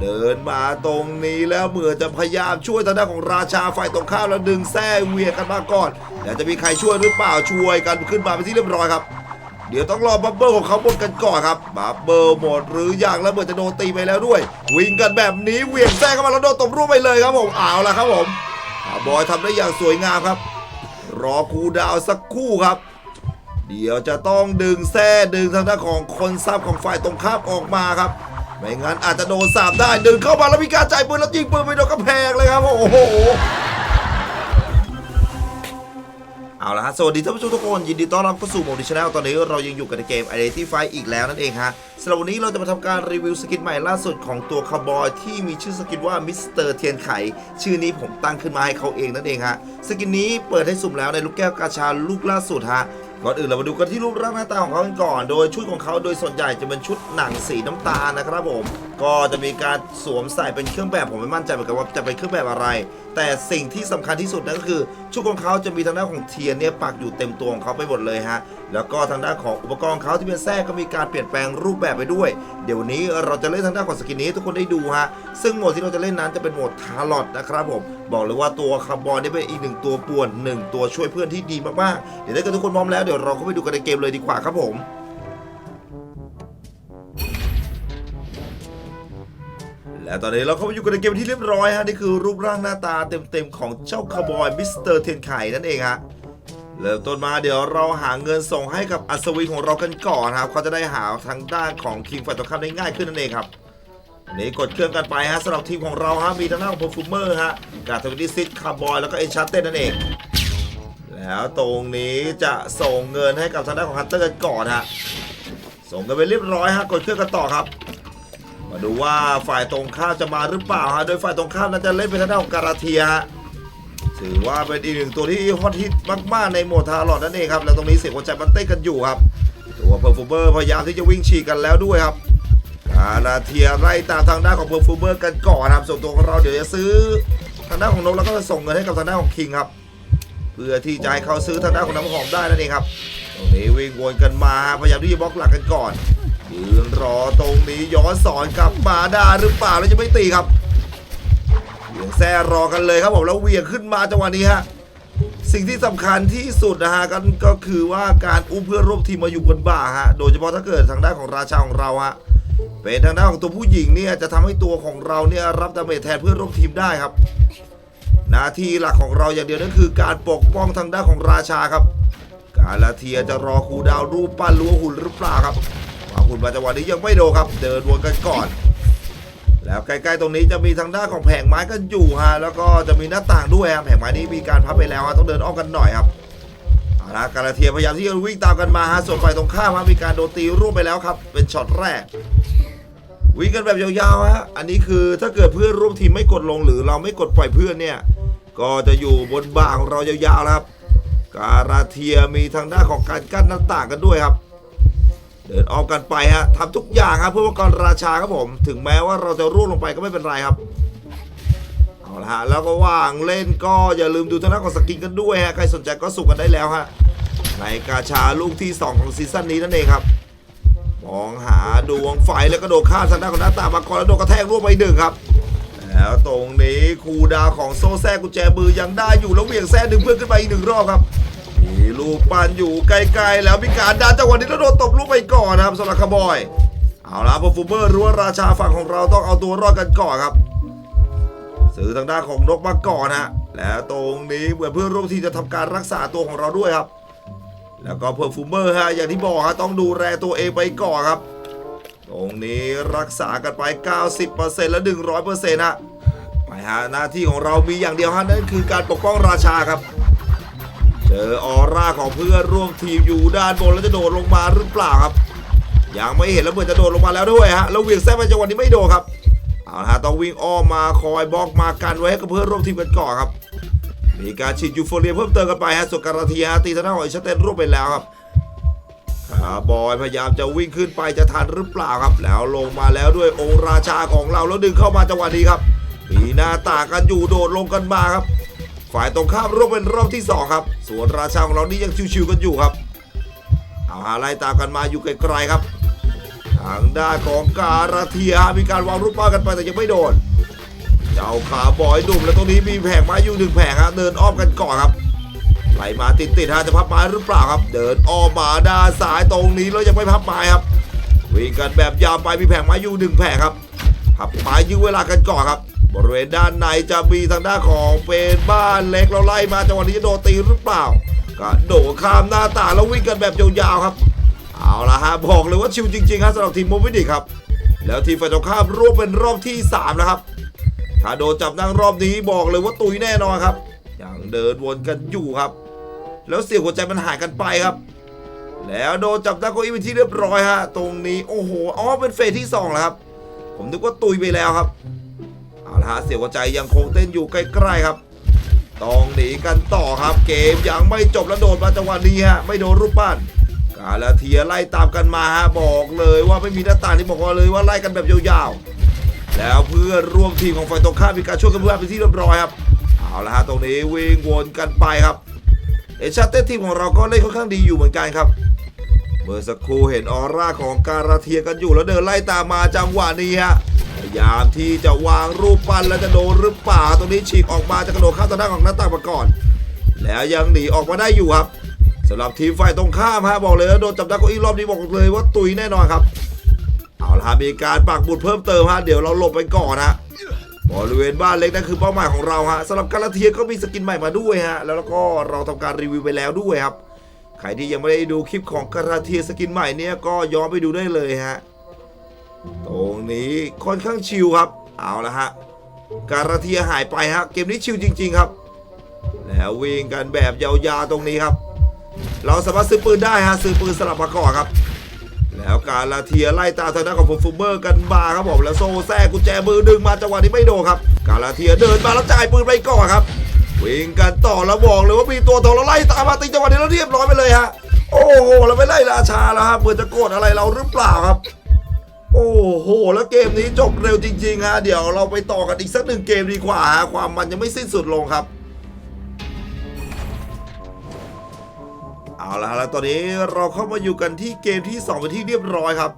เดินมาตรงนี้แล้วเหมือนจะพยายามช่วยทางด้านของราชาฝ่ายตรงข้ามแล้วดึงแส้เวียกันมาก่อนแล้วจะมีใครช่วยหรือเปล่าช่วยกันขึ้นมาเป็นที่เรียบร้อยครับ เดี๋ยวต้องรอบับเบิลของเขาหมดกันก่อนครับบับเบิลหมดหรือยังแล้วเหมือนจะโดนตีไปแล้วด้วย วิ่งกันแบบนี้เวียงแส้เข้ามาแล้วโดนตบร่วงไปเลยครับผมเอาละครับผมบอยทำได้อย่างสวยงามครับ รอคูดาวสักคู่ครับเดี๋ยวจะต้องดึงแส้ดึงทางด้านของคนซับของฝ่ายตรงข้ามออกมาครับ ไม่งั้นอาจจะโดนสาบได้ดึงเข้ามาแล้วมีการจ่ายปืนแล้วยิงปืนไปโดนกระแพงเลยครับโอ้โหเอาละฮะสวัสดีท่านผู้ชมทุกคนยินดีต้อนรับเข้าสู่โมดิชแนลตอนนี้เรายังอยู่กันในเกม Identify อีกแล้วนั่นเองฮะสำหรับวันนี้เราจะมาทำการรีวิวสกินใหม่ล่าสุดของตัวคาร์บอยที่มีชื่อสกินว่ามิสเตอร์เทียนไข ชื่อนี้ผมตั้งขึ้นมาให้เขาเองนั่นเองฮะสกินนี้เปิดให้สุ่มแล้วในลูกแก้วกาชาลูกล่าสุดฮะ ก่อนอื่นเรามาดูกันที่รูปร่างหน้าตาของเขากันก่อน โดยชุดของเขาโดยส่วนใหญ่จะเป็นชุดหนังสีน้ำตาลนะครับผม ก็จะมีการสวมใส่เป็นเครื่องแบบผมไม่มั่นใจเหมือนกันว่าจะเป็นเครื่องแบบอะไร แต่สิ่งที่สำคัญที่สุดนั่นก็คือ ชุดของเขาจะมีทางด้านของเทียนเนี่ยปักอยู่เต็มตัวของเขาไปหมดเลยฮะแล้วก็ทางด้านของอุปกรณ์เขาที่เป็นแท้ก็มีการเปลี่ยนแปลงรูปแบบไปด้วย เดี๋ยววันนี้เราจะเล่นทางด้านของสกินนี้ทุกคนได้ดูฮะซึ่งโหมดที่เราจะเล่นนั้นจะเป็นโหมดทาร์ลอตนะครับผมบอกเลยว่าตัวคาร์บอนนี่เป็นอีกหนึ่งตัวป่วนหนึ่งตัวช่วยเพื่อนที่ดีมากๆเดี๋ยวถ้าเกิดทุกคนพร้อมแล้วเดี๋ยวเราเข้าไปดูกันในเกมเลยดีกว่าครับผม และตอนนี้เราเข้าไปอยู่กันในเกมที่เรียบร้อยฮะนี่คือรูปร่างหน้าตาเต็มๆของเจ้าคาร์บอยมิสเตอร์เทียนไข่นั่นเองฮะเริ่มต้นมาเดี๋ยวเราหาเงินส่งให้กับอัศวินของเรากันก่อนครับเขาจะได้หาทางด้านของคิงฝ่ายตรงข้ามได้ง่ายขึ้นนั่นเองครับนนี้กดเครื่องกันไปฮะสำหรับทีมของเราฮะมีทางด้านของเพอร์ฟูเมอร์ฮะกาทวินิซิตคาร์บอยแล้วก็เอนชาร์เต้นั่นเอง แล้วตรงนี้จะส่งเงินให้กับทางด้านของฮันเตอร์กันก่อนฮะส่งกันไปเรียบร้อยฮะกดเครื่องกันต่อครับ มาดูว่าฝ่ายตรงข้ามจะมาหรือเปล่าฮะ โดยฝ่ายตรงข้ามน่าจะเล่นเป็นทางด้านของการาเทียฮะ ถือว่าเป็นอีกหนึ่งตัวที่ฮอตฮิตมาก ๆ ในโหมดทารอดนั่นเองครับ แล้วตรงนี้เสียงหัวใจมันเต้นกันอยู่ครับ ตัวเพอร์ฟูเบอร์พยายามที่จะวิ่งฉีกกันแล้วด้วยครับการาเทียไล่ตามทางด้านของเพอร์ฟูเบอร์กันก่อนครับ ส่วนตัวของเราเดี๋ยวจะซื้อทางด้านของนกแล้วก็จะส่งเงินให้กับทางด้านของคิงครับ เพื่อที่จะให้เขาซื้อทางด้านของน้ำหอมได้นั่นเองครับ ตรงนี้วิ่งวนกันมาพยายามที่จะบล็อกหลักกันก่อน ยืนรอตรงนี้ย้อนสอนกลับมาได้หรือเปล่าแล้วจะไม่ตีครับเหวียงแซ่รอกันเลยครับผมแล้วเหวียงขึ้นมาจังหวะนี้ฮะสิ่งที่สำคัญที่สุดนะฮะกันก็คือว่าการอุ้มเพื่อนร่วมทีมมาอยู่บนบ่าฮะโดยเฉพาะถ้าเกิดทางด้านของราชาของเราฮะเป็นทางด้านของตัวผู้หญิงเนี่ยจะทำให้ตัวของเราเนี่ยรับดาเมจแทนเพื่อนร่วมทีมได้ครับ หน้าที่หลักของเราอย่างเดียวนั่นคือการปกป้องทางด้านของราชาครับ การลาเทียจะรอครูดาวรูปปั้นรั้วหุ่นหรือเปล่าครับ ว่าหุ่นมาจังหวะนี้ยังไม่โดนครับ เดินวนกันก่อน แล้วใกล้ๆตรงนี้จะมีทางด้านของแผงไม้กันอยู่ฮะแล้วก็จะมีหน้าต่างด้วยฮะแผงไม้นี้มีการพับไปแล้วฮะต้องเดินอ้อมกันหน่อยครับอาละกาลาเทียพยายามที่จะวิ่งตามกันมาฮะส่วนฝ่ายตรงข้ามฮะมีการโดนตีร่วมไปแล้วครับ เป็นช็อตแรกวิ่งกันแบบยาวๆฮะอันนี้คือถ้าเกิดเพื่อนร่วมทีมไม่กดลงหรือเราไม่กดปล่อยเพื่อนเนี่ยก็จะอยู่บนบ่าของเรายาวๆครับ การาเทียมีทางด้านของการกั้นหน้าต่างกันด้วยครับ เดินออกกันไปฮะทำทุกอย่างครับเพื่อว่าก่อนราชาครับผม ถึงแม้ว่าเราจะร่วงลงไปก็ไม่เป็นไรครับเอาละฮะแล้วก็ว่างเล่นก็อย่าลืมดูทางด้านของสกินกันด้วยฮะใครสนใจก็สุ่มกันได้แล้วฮะในกาชาลูกที่ 2 ของซีซั่นนี้นั่นเองครับมองหาดวงไฟแล้วก็โดดข้ามทางด้านของหน้าตามาก่อนแล้วโดนกระแทกร่วงไปหนึ่งครับแล้วตรงนี้คูดาวของโซแซกุญแจมือยังได้อยู่แล้วเหวี่ยงแซ่ดึงเพื่อนขึ้นไปอีกหนึ่งรอบครับ มีลูกปั้นอยู่ไกลๆแล้วมีการดันจังหวะนี้แล้วโดนตบลูกไปก่อนนะครับสำหรับคาร์บอย เอาละพอฟูเบอร์รู้ว่าราชาฝั่งของเราต้องเอาตัวรอดกันก่อนครับซื้อทางด้านของนกมาก่อนฮะแล้วตรงนี้เหมือนเพื่อนร่วมทีมจะทำการรักษาตัวของเราด้วยครับ แล้วก็เพอร์ฟูเมอร์ฮะอย่างที่บอกฮะต้องดูแลตัวเองไปก่อนครับ ตรงนี้รักษากันไป 90%และ 100%ฮะไปฮะหน้าที่ของเรามีอย่างเดียวฮะนั่นคือการปกป้องราชาครับ เจอออร่าของเพื่อนร่วมทีมอยู่ด้านบนแล้วจะโดดลงมาหรือเปล่าครับ ยังไม่เห็นแล้วเหมือนจะโดดลงมาแล้วด้วยฮะแล้วเวียงแซ่ไปจังหวะนี้ไม่โดดครับเอาละฮะต้องวิ่งอ้อมมาคอยบล็อกมากันไว้ให้กับเพื่อนร่วมทีมกันก่อนครับ มีการฉีดยูโฟเรียเพิ่มเติมกันไปฮะส่วนการาทีฮะตีทางด้านของอิชเตนร่วมไปแล้วครับขาบอยพยายามจะวิ่งขึ้นไปจะทันหรือเปล่าครับ แล้วลงมาแล้วด้วยองค์ราชาของเราแล้วดึงเข้ามาจังหวะนี้ครับมีหน้าตากันอยู่โดดลงกันมาครับ ฝ่ายตรงข้ามร่วมเป็นรอบที่สองครับ ส่วนราชาของเรานี่ยังชิวๆกันอยู่ครับ เอาหาไล่ตามกันมาอยู่ไกลๆครับหางด้านของการาเทียมีการวางรูปปั้นกันไปแต่ยังไม่โดน เจ้าขาบอยดุ่มแล้วตรงนี้มีแผงไม้อยู่หนึ่งแผงฮะเดินอ้อมกันก่อนครับไหลมาติดติดๆฮะจะพับไม้หรือเปล่าครับ เดินอ้อมมาด้านซ้ายตรงนี้แล้วยังไม่พับไม้ครับวิ่งกันแบบยาวไปมีแผงไม้อยู่หนึ่งแผงครับพับไม้ยื้อเวลากันก่อนครับ บริเวณด้านในจะมีทางด้านของเป็นบ้านเล็กเราไล่มาจังหวะนี้จะโดนตีหรือเปล่า ก็โดดข้ามหน้าต่างแล้ววิ่งกันแบบยาวๆครับ เอาละฮะบอกเลยว่าชิวจริงๆครับสำหรับทีมโมบิดิครับ แล้วทีมฝ่ายตรงข้ามรวบเป็นรอบที่สามแล้วครับถ้าโดนจับนั่งรอบนี้บอกเลยว่าตุยแน่นอนครับยังเดินวนกันอยู่ครับ แล้วเสียงหัวใจมันหายกันไปครับ แล้วโดนจับนั่งเก้าอี้เป็นที่เรียบร้อยฮะตรงนี้โอ้โหอ๋อเป็นเฟสที่สองแล้วครับ ผมนึกว่าตุยไปแล้วครับ เอาละฮะเสียหัวใจยังคงเต้นอยู่ใกล้ๆครับ ต้องหนีกันต่อครับ เกมยังไม่จบแล้วโดนมาจังหวะนี้ฮะไม่โดนรูปปั้นกาลาเทียไล่ตามกันมาฮะบอกเลยว่าไม่มีหน้าต่างที่บอกเลยว่าไล่กันแบบยาวๆ แล้วเพื่อนร่วมทีมของฝ่ายตรงข้ามมีการช่วยกันเพื่อนเป็นที่เรียบร้อยครับเอาละฮะตรงนี้วิ่งวนกันไปครับเอชาเต้ทีมของเราก็เล่นค่อนข้างดีอยู่เหมือนกันครับเมื่อสักครู่เห็นออร่าของการาเทียกันอยู่แล้วเดินไล่ตามมาจังหวะนี้ฮะายามที่จะวางรูปปั้นแล้วจะโดนหรือเปล่าตรงนี้ฉีกออกมาจะกระโดดข้ามทางด้านของหน้าต่างมาก่อน แล้วยังหนีออกมาได้อยู่ครับสำหรับทีมฝ่ายตรงข้ามฮะบอกเลยว่าโดนจับได้เก็อีกรอบนี้บอกเลยว่าตุยแน่นอนครับ เอาละฮะมีการปักบุดเพิ่มเติมฮะเดี๋ยวเราหลบไปก่อนฮะบริเวณบ้านเล็กนั่นคือเป้าหมายของเราฮะสำหรับการาเทียก็มีสกินใหม่มาด้วยฮะแล้วก็เราทำการรีวิวไปแล้วด้วยครับใครที่ยังไม่ได้ดูคลิปของการาเทียสกินใหม่เนี่ยก็ย้อนไปดูได้เลยฮะ ตรงนี้ค่อนข้างชิลครับ เอาละฮะ การาเทียหายไปฮะ เกมนี้ชิลจริง ๆครับ แล้ววิ่งกันแบบยาวๆตรงนี้ครับ เราสามารถซื้อปืนได้ฮะ ซื้อปืนสลับมาก่อนครับ แล้วการาเทียไล่ตามทางด้านของฟูเบอร์กันมาครับผม แล้วโซ่แทรกกุญแจมือดึงมาจังหวะนี้ไม่โดนครับ การาเทียเดินมาแล้วจ่ายปืนไปก่อนครับ วิ่งกันต่อแล้วบอกเลยว่ามีตัวทองเราไล่ตามมาตีจังหวะนี้แล้วเรียบร้อยไปเลยฮะ โอ้โหเราไปไล่ราชาแล้วครับเพื่อจะโกดอะไรเราหรือเปล่าครับ โอ้โห แล้วเกมนี้จบเร็วจริงๆฮะเดี๋ยวเราไปต่อกันอีกสักหนึ่งเกมดีกว่าฮะความมันยังไม่สิ้นสุดลงครับ เอาละแล้วตอนนี้เราเข้ามาอยู่กันที่เกมที่2เป็นที่เรียบร้อยครับ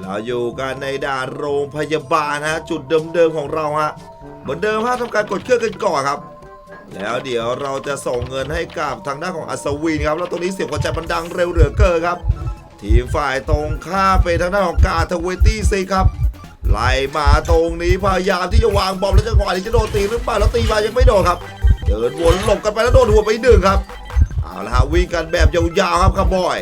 เราอยู่กันในด่านโรงพยาบาลฮะจุดเดิมๆของเราฮะเหมือนเดิมฮะทำการกดเครื่องกันก่อนครับ แล้วเดี๋ยวเราจะส่งเงินให้กับทางด้านของอัศวินครับแล้วตรงนี้เสียงหัวใจมันดังเร็วเหลือเกินครับ ทีมฝ่ายตรงข้ามเป็นทางด้านของกาทเวตี้ซีครับไล่มาตรงนี้พยายามที่จะวางบอมแล้วจังหวะนี้จะโดนตีหรือเปล่าแล้วตีมายังไม่โดนครับเดินวนหลบกันไปแล้วโดนหัวไปหนึ่งครับเอาละฮะวิ่งกันแบบยาวๆครับครับบอย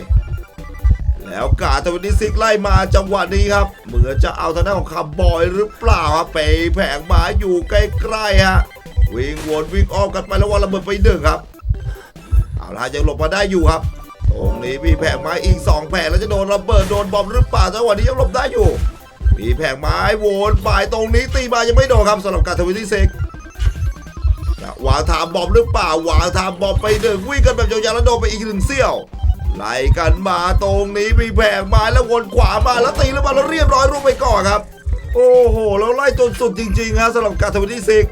แล้วกาทเวตี้ซิกไล่มาจังหวะนี้ครับเหมือนจะเอาทางด้านของคาร์บอยหรือเปล่าครับไปแผงหมาอยู่ใกล้ๆฮะวิ่งวนวิ่งอ้อมกันไปแล้ววันระเบิดไปหนึ่งครับเอาละฮะยังหลบมาได้อยู่ครับ ตรงนี้มีแผงไม้อีก 2 แผงแล้วจะโดนระเบิดโดนบอมหรือเปล่าจังหวะนี้ยังหลบได้อยู่ มีแผงไม้โวนไปตรงนี้ตีมายังไม่โดนครับสำหรับการทวิตี้เซ็กจะวางทามบอมหรือเปล่าวางทามบอมไปหนึ่งวิ่งกันแบบยาวๆแล้วโดนไปอีกหนึ่งเสี้ยวไล่กันมาตรงนี้มีแผงไม้แล้ววนขวามาแล้วตีแล้วมาแล้วเรียบร้อยรูปไปก่อนครับ โอ้โหแล้วไล่จนสุดจริงๆฮะสำหรับการทวิตี้เซก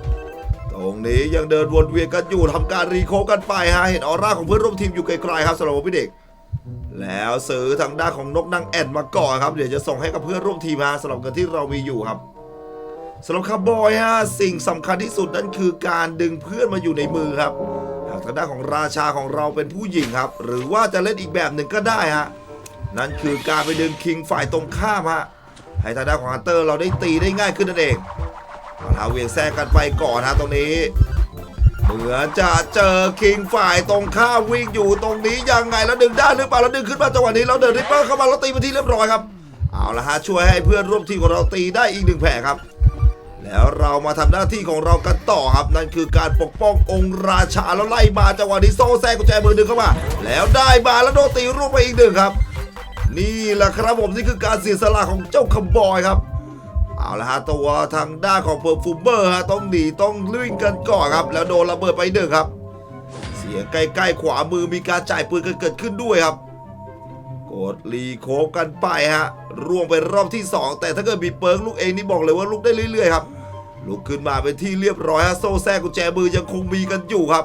รงนี้ยังเดินวนเวียนกันอยู่ทำการรีโคกันไปฮะเห็นออร่าของเพื่อนร่วมทีมอยู่ไกลๆครับสำหรับพี่เด็ก แล้วซื้อทางด้านของนกนางแอ่นมาก่อนครับเดี๋ยวจะส่งให้กับเพื่อนร่วมทีมฮะสำหรับเงินที่เรามีอยู่ครับสำหรับคาร์บอยฮะสิ่งสำคัญที่สุดนั่นคือการดึงเพื่อนมาอยู่ในมือครับหากทางด้านของราชาของเราเป็นผู้หญิงครับ หรือว่าจะเล่นอีกแบบหนึ่งก็ได้ฮะนั่นคือการไปดึงคิงฝ่ายตรงข้ามฮะให้ทางด้านของฮันเตอร์เราได้ตีได้ง่ายขึ้นนั่นเอง เอาละเวียงแทรกกันไปก่อนฮะตรงนี้ เหมือนจะเจอคิงฝ่ายตรงข้ามวิ่งอยู่ตรงนี้ยังไงแล้วดึงได้หรือเปล่าแล้วดึงขึ้นมาจังหวะนี้แล้วเดินริปเปอร์เข้ามาแล้วตีไปที่เรียบร้อยครับ เอาละฮะช่วยให้เพื่อนร่วมทีมของเราตีได้อีกหนึ่งแผลครับแล้วเรามาทำหน้าที่ของเรากันต่อครับนั่นคือการปกป้ององค์ราชาแล้วไล่มาจังหวะนี้โซ่แทรกกุญแจมือดึงเข้ามา แล้วได้มาแล้วโดนตีร่วงไปอีกหนึ่งครับ นี่แหละครับผมนี่คือการเสียสละของเจ้าคำบอยครับ เอาละฮะตัวทางด้านของเพอร์ฟูเบอร์ฮะต้องหนีต้องวิ่งกันก่อนครับ แล้วโดนระเบิดไปหนึ่งครับ เสียงใกล้ๆขวามือมีการจ่ายปืนกันเกิดขึ้นด้วยครับ กดรีโคฟกันไปฮะร่วงไปรอบที่ 2 แต่ถ้าเกิดมีเปิร์กลูกเองนี่บอกเลยว่าลูกได้เรื่อยๆครับลุกขึ้นมาเป็นที่เรียบร้อยฮะโซ่แทรกกุญแจมือยังคงมีกันอยู่ครับ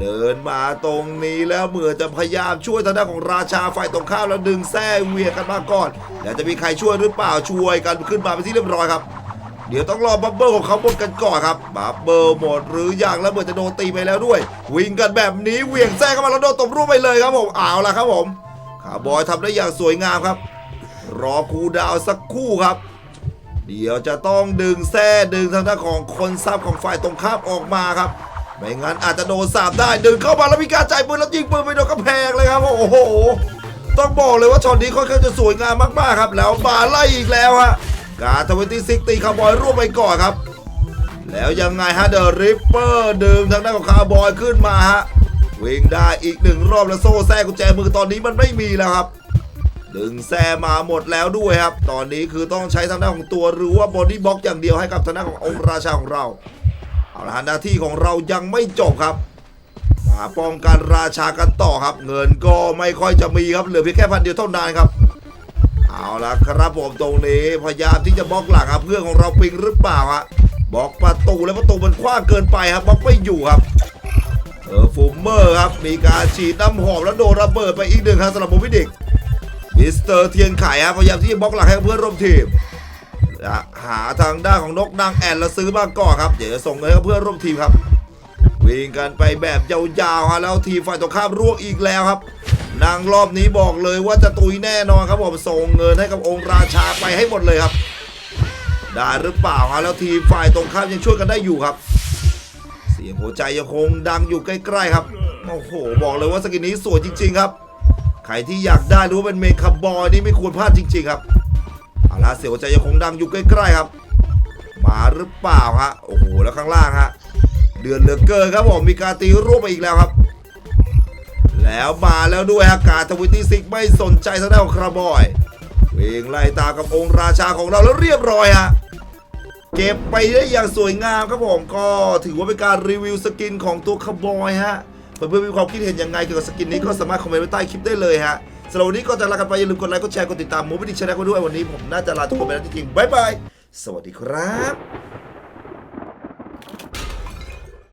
เดินมาตรงนี้แล้วเหมือนจะพยายามช่วยทางด้านของราชาฝ่ายตรงข้ามแล้วดึงแส้เวียกันมาก่อน แล้วจะมีใครช่วยหรือเปล่าช่วยกันขึ้นมาเป็นที่เรียบร้อยครับ เดี๋ยวต้องรอบับเบิลของเขาหมดกันก่อนครับบับเบิลหมดหรือยังแล้วเหมือนจะโดนตีไปแล้วด้วย วิ่งกันแบบนี้เวียงแส้เข้ามาแล้วโดนตบรูปไปเลยครับผมเอาละครับผมคาร์บอยทำได้อย่างสวยงามครับ รอคูดาวสักคู่ครับเดี๋ยวจะต้องดึงแส้ดึงทางด้านของคนซับของฝ่ายตรงข้ามออกมาครับ ไม่งั้นอาจจะโดนสาบได้เดึงเข้ามาแล้วมีการจ่ายปืนแล้วยิงปืนไปโดนกระแพงเลยครับ โอ้โห ต้องบอกเลยว่าช็อตนี้ค่อนข้างจะสวยงามมากๆครับ แล้วมาไล่อีกแล้วฮะการทเวนตี้ซิกตีคาร์บอยร่วมไปก่อนครับ แล้วยังไงฮะเดอะริปเปอร์ดึงทางด้านของคาร์บอยขึ้นมาฮะวิ่งได้อีกหนึ่งรอบแล้วโซ่แท้กุญแจมือตอนนี้มันไม่มีแล้วครับดึงแซมาหมดแล้วด้วยครับ ตอนนี้คือต้องใช้ทางด้านของตัวหรือว่าบอดี้บล็อกอย่างเดียวให้กับทางด้านขององค์ราชาของเรา เอาละฮะหน้าที่ของเรายังไม่จบครับ มาป้องกันราชากันต่อครับ เงินก็ไม่ค่อยจะมีครับเหลือเพียงแค่พันเดียวเท่านั้นครับ เอาละครับผมตรงนี้พยายามที่จะบล็อกหลังครับเพื่อนของเราปิงหรือเปล่าฮะบล็อกประตูแล้วประตูมันกว้างเกินไปครับบล็อกไม่อยู่ครับเออฟูมเมอร์ครับมีการฉีดน้ำหอมแล้วโดนระเบิดไปอีกหนึ่งครับสำหรับโมวิดิกมิสเตอร์เทียนไข่ครับพยายามที่จะบล็อกหลังให้เพื่อนร่วมทีม นะหาทางด้านของนกนางแอ่นแล้วซื้อมาก่อนครับ เดี๋ยวจะส่งเงินให้เพื่อนร่วมทีมครับ วิ่งกันไปแบบยาวๆฮะแล้วทีมฝ่ายตรงข้ามร่วงอีกแล้วครับนางรอบนี้บอกเลยว่าจะตุยแน่นอนครับผมส่งเงินให้กับองค์ราชาไปให้หมดเลยครับ ได้หรือเปล่าฮะแล้วทีมฝ่ายตรงข้ามยังช่วยกันได้อยู่ครับ เสียงหัวใจยังคงดังอยู่ใกล้ๆครับโอ้โหบอกเลยว่าสกินนี้สวยจริง ๆ ครับใครที่อยากได้รือว่าเป็นเมคาบอยนี่ไม่ควรพลาดจริง ๆ ครับ เอาละเสียวใจยังคงดังอยู่ใกล้ๆครับ มาหรือเปล่าฮะโอ้โหแล้วข้างล่างฮะเดือนเหลือเกินครับผมมีการตีรูปไปอีกแล้วครับ แล้วมาแล้วด้วยฮะการทวิตตี้ซิกไม่สนใจทางด้านของคาร์บอยวิ่งไล่ตามกับองค์ราชาของเราแล้วเรียบร้อยฮะเก็บไปได้อย่างสวยงามครับผมก็ถือว่าเป็นการรีวิวสกินของตัวคาร์บอยฮะเพื่อนๆมีความคิดเห็นยังไงเกี่ยวกับสกินนี้ก็สามารถคอมเมนต์ไว้ใต้คลิปได้เลยฮะ สำหรับวันนี้ก็จะลากันไปอย่าลืมกดไลค์กดแชร์กดติดตามมูฟวิดีชแนลกันด้วยวันนี้ผมน่าจะลาทุกคนไปแล้วจริงๆบ๊ายบายสวัสดีครับ